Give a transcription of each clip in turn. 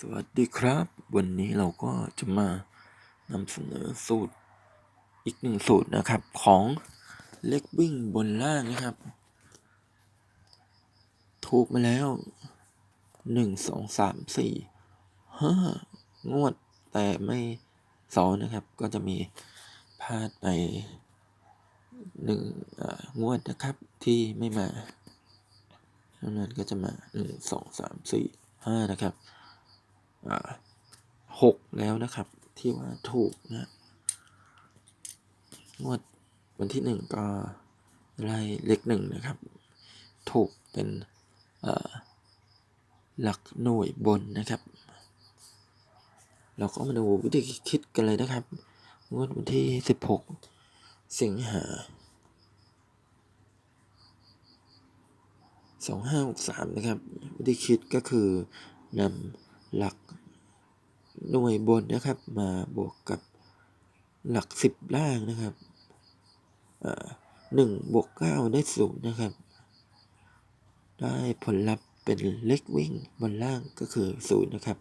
สวัสดีครับ วันนี้เราก็จะมานำเสนอสูตรอีกหนึ่งสูตรนะครับของเล็กวิ่งบนล่างนะครับ ถูกมาแล้วหนึ่งสองสามสี่ห้างวดแต่ไม่สอนนะครับ ก็จะมีพลาดไปหนึ่งงวดนะครับที่ไม่มาเท่านั้นก็จะมาหนึ่งสองสามสี่ห้านะครับ หกแล้วนะครับ ที่ว่าถูกนะงวดวันที่หนึ่งก็ไล่เลขหนึ่งนะครับ ถูกเป็นหลักหน่วยบนนะครับ เราก็มาดูวิธีคิดกันเลยนะครับ งวดวันที่สิบหกสิงหาสองห้าหกสามนะครับ วิธีคิดก็คือนำหลัก หน่วยบนนะครับ มาบวกกับหลักสิบล่างนะครับหนึ่งบวกเก้าได้ศูนย์นะครับ ได้ผลลัพธ์เป็นเล็กวิ่งบนล่างก็คือศูนย์นะครับ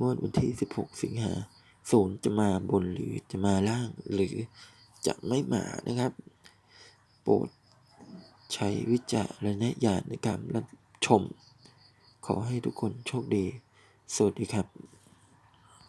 งวดวันที่16สิงหาศูนย์จะมาบนหรือจะมาล่างหรือจะไม่มานะครับ โปรดใช้วิจารณญาณในการรับชม ขอให้ทุกคนโชคดี สวัสดีครับ